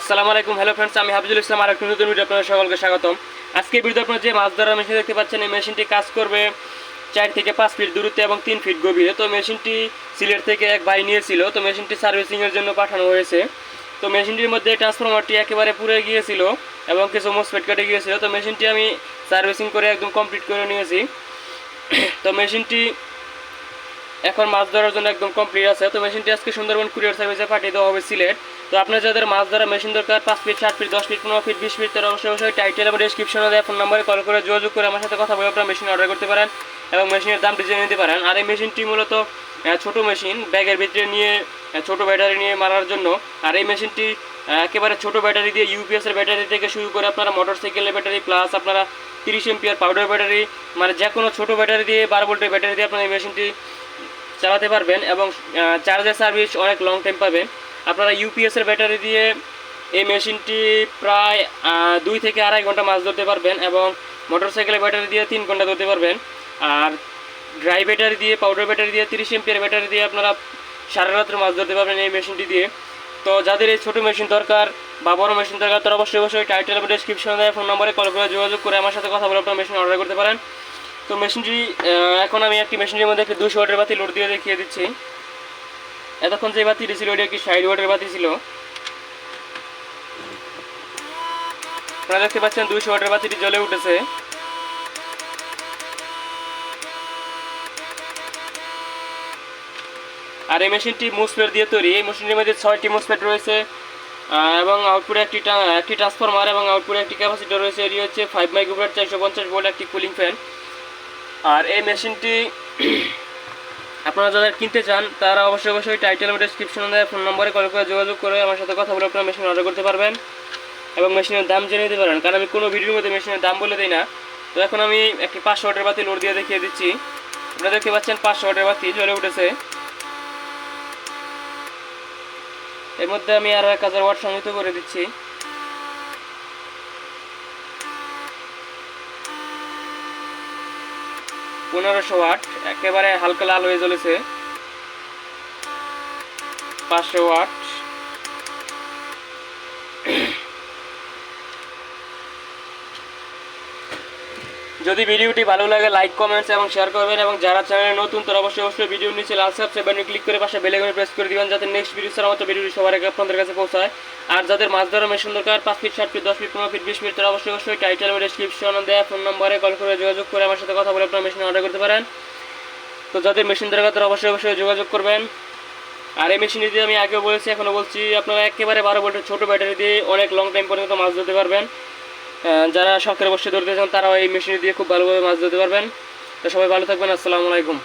আসসালামু আলাইকুম। Hello friends আমি হাফিজুল ইসলাম আর একটি নতুন ভিডিও আপনাদের সকলকে স্বাগতম। আজকে ভিডিও আপনারা যে মাছ ধরার মেশিন দেখতে পাচ্ছেন, এই মেশিনটি কাজ করবে চার থেকে পাঁচ ফিট দূরত্বে এবং তিন ফিট গভীরে। তো মেশিনটি সিলেট থেকে এক ভাই নিয়েছিল, তো মেশিনটি সার্ভিসিংয়ের জন্য পাঠানো হয়েছে। তো মেশিনটির মধ্যে ট্রান্সফরমারটি একেবারে পুড়ে গিয়েছিল এবং কিছু মোসফেট কেটে গিয়েছিল। তো মেশিনটি আমি সার্ভিসিং করে একদম কমপ্লিট করে নিয়েছি। তো মেশিনটি এখন মাছ ধরার জন্য একদম কমপ্লিট আছে। তো মেশিনটি আজকে সুন্দরবন কুরিয়ার সার্ভিসে পাঠিয়ে দেওয়া হবে সিলেট। তো আপনার যাদের মাছ ধরা মেশিন দরকার, পাঁচ ফিট সাত ফিট দশ ফিট পনেরো ফিট বিশ ফিট তারা অবশ্যই অবশ্যই টাইটেল এবং ডিসক্রিপশনে দেওয়া ফোন নাম্বারে কল করে যোগাযোগ করে আমার সাথে কথা বলে আপনার মেশিন অর্ডার করতে পারেন এবং মেশিনের দামটি জেনে নিতে পারেন। আর এই মেশিনটি মূলত ছোট মেশিন ব্যাগের ভিতরে নিয়ে ছোট ব্যাটারি নিয়ে মারার জন্য। আর এই মেশিনটি একেবারে ছোট ব্যাটারি দিয়ে ইউপিএস এর ব্যাটারি থেকে শুরু করে আপনারা মোটর সাইকেলের ব্যাটারি প্লাস আপনারা তিরিশ এমপিআর পাউডার ব্যাটারি মানে যে কোনো ছোটো ব্যাটারি দিয়ে বারো ভোল্টের ব্যাটারি দিয়ে আপনারা এই মেশিনটি চালাতে পারবেন এবং চার্জার সার্ভিস অনেক লং টাইম পাবেন। আপনারা ইউপিএসের ব্যাটারি দিয়ে এই মেশিনটি প্রায় দুই থেকে আড়াই ঘণ্টা মাছ ধরতে পারবেন এবং মোটরসাইকেলের ব্যাটারি দিয়ে তিন ঘণ্টা ধরতে পারবেন। আর ড্রাই ব্যাটারি দিয়ে পাউডার ব্যাটারি দিয়ে, তিরিশ এমপিয়ার ব্যাটারি দিয়ে আপনারা সারা রাত্রে মাছ ধরতে পারবেন এই মেশিনটি দিয়ে। তো যাদের এই ছোটো মেশিন দরকার বা বড় মেশিন দরকার, তারা অবশ্যই অবশ্যই টাইটেল এবং ফোন নম্বরে কল করে যোগাযোগ করে আমার সাথে কথা বলে আপনার মেশিন অর্ডার করতে পারেন। তো মেশিনটি এখন আমি একটি মেশিনের মধ্যে একটি দুশো ওয়াটের বাতি লোড দিয়ে দেখিয়ে দিচ্ছি। এতক্ষণ যে বাতিটি ছিল ওটি একটি ষাট ওয়াটের বাতি ছিল। আপনারা দেখতে পাচ্ছেন দুইশো ওয়াটের বাতিটি জ্বলে উঠেছে। আর এই মেশিনটি মুসপেট দিয়ে তৈরি। এই মেশিনের মধ্যে ছয়টি মুসপেট রয়েছে এবং আউটপুটে একটি একটি ট্রান্সফরমার এবং আউটপুটে একটি ক্যাপাসিটর রয়েছে। এটি হচ্ছে ফাইভ মাইক্রোভোল্ট চারশো পঞ্চাশ ভোল্ট একটি কুলিং ফ্যান আর এই মেশিনটি আপনারা যারা কিনতে চান, তারা অবশ্যই অবশ্যই টাইটেল ডিসক্রিপশনে দেওয়া ফোন নম্বরে কল করে যোগাযোগ করে আমার সাথে কথা বলে আপনারা মেশিন অর্ডার করতে পারবেন এবং মেশিনের দাম জেনে নিতে পারেন। কারণ আমি কোনো ভিডিওর মধ্যে মেশিনের দাম বলে দিই না। তো এখন আমি একটি পাঁচশো ওয়াটের বাতি লোড দিয়ে দেখিয়ে দিচ্ছি। আপনারা দেখতে পাচ্ছেন পাঁচশো ওয়াটের বাতি জ্বলে উঠেছে। এর মধ্যে আমি আরও এক হাজার ওয়াট সংযুক্ত করে দিচ্ছি। পনেরোশো ওয়াট একেবারে হালকা লাল হয়ে চলেছে পাঁচশো ওয়াট। যদি ভিডিওটি ভালো লাগে লাইক কমেন্টস এবং শেয়ার করবেন এবং যারা চ্যানেলে নতুন, তারা অবশ্যই অবশ্যই ভিডিও নিচে লাল সাবস্ক্রাইব ক্লিক করে পাশে বেল আইকনে প্রেস করে দিবেন যাতে নেক্সট ভিডিও ছাড়া মতো ভিডিওটি সবার আগে আপনাদের কাছে পৌঁছায়। আর যাদের মাছ ধরা মেশিন দরকার, পাঁচ ফিট ষাট ফিট দশ ফিট পনেরো ফিট বিশ ফিট তারা অবশ্যই অবশ্যই টাইটেল ডিসক্রিপশন দেওয়া ফোন নম্বরে কল করে যোগাযোগ করে আমার সাথে কথা বলে আপনার মেশিন অর্ডার করতে পারেন। তো যাদের মেশিন দরকার, তারা অবশ্যই অবশ্যই যোগাযোগ করবেন। আর এই মেশিন দিয়ে আমি আগেও বলেছি, এখনও বলছি, আপনারা একেবারে বারো ভোল্টের ছোটো ব্যাটারি দিয়ে অনেক লং টাইম পর্যন্ত মাছ ধরতে পারবেন। যারা শখের বসে ধরতে চান তারাও এই মেশিন দিয়ে খুব ভালোভাবে মাছ ধরতে পারবেন। তো সবাই ভালো থাকবেন, আসসালামু আলাইকুম।